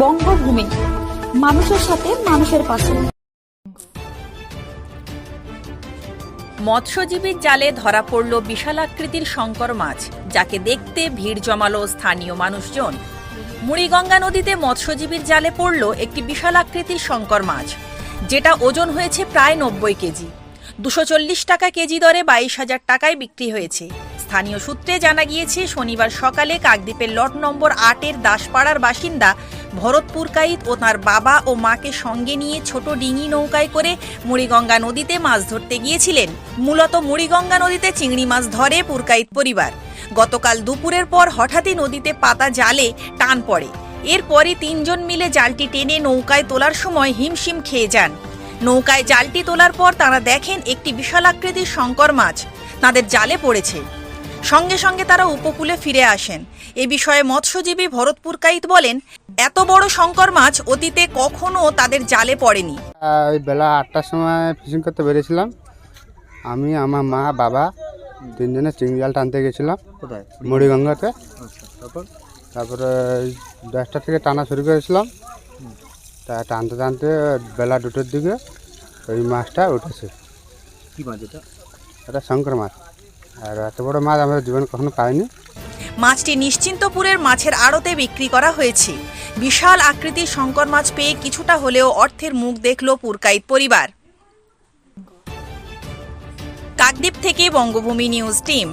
বঙ্গভূমি। মানুষের সাথে মানুষের পাশে। মৎস্যজীবীর জালে ধরা পড়ল বিশালাকৃতির শঙ্কর মাছ, যাকে দেখতে ভিড় জমালো স্থানীয় মানুষজন। মুড়িগঙ্গা নদীতে মৎস্যজীবীর জালে পড়ল একটি বিশালাকৃতির শঙ্কর মাছ, যেটা ওজন হয়েছে প্রায় নব্বই কেজি। দুশো চল্লিশ টাকা কেজি দরে বাইশ হাজার টাকায় বিক্রি হয়েছে। স্থানীয় সূত্রে জানা গিয়েছে, শনিবার সকালে কাকদ্বীপের লট নম্বর আটের দাসপাড়ার বাসিন্দা ভরতপুর কাইত ও তার বাবা ও মাকে সঙ্গে নিয়ে ছোট ডিঙি নৌকায় করে মুড়িগঙ্গা নদীতে মাছ ধরতে গিয়েছিলেন। মূলত মুড়িগঙ্গা নদীতে চিংড়ি মাছ ধরে পুরকাইত পরিবার। গতকাল দুপুরের পর হঠাৎই নদীতে পাতা জালে টান পড়ে। এরপরই তিনজন মিলে জালটি টেনে নৌকায় তোলার সময় হিমশিম খেয়ে যান। নৌকায় জালটি তোলার পর তারা দেখেন একটি বিশালাকৃতির শঙ্কর মাছ। তাদের জালে পড়েছে। সঙ্গে সঙ্গে তারা উপকূলে ফিরে আসেন। এ বিষয়ে মৎস্যজীবী ভরতপুর কাইত বলেন এত বড় শঙ্কর মাছ অতীতে কখনো তাদের জালে পড়েনি। ওই বেলা আটটার সময় ফিশিং করতে বেরিয়েছিলাম। আমি আমার মা বাবা তিনজনে চিংড়ি জাল টানতে গেছিলাম কোথায়? মুড়িগঙ্গাতে। আচ্ছা তারপরে? দশটা থেকে টানা শুরু করেছিলাম। তা টানতে টানতে বেলা দুটোর দিকে ওই মাছটা উঠেছে। কি মাছ এটা? এটা শঙ্কর মাছ। আর এত বড় মাছ আমরা জীবন কখনো পাইনি। মাছটি নিশ্চিন্তপুরের মাছের আড়তে বিক্রি করা হয়েছে। বিশাল আকৃতির শঙ্কর মাছ পেয়ে কিছুটা হলেও অর্থের মুখ দেখল পুরকাইত পরিবার। কাকদ্বীপ থেকে বঙ্গভূমি নিউজ টিম।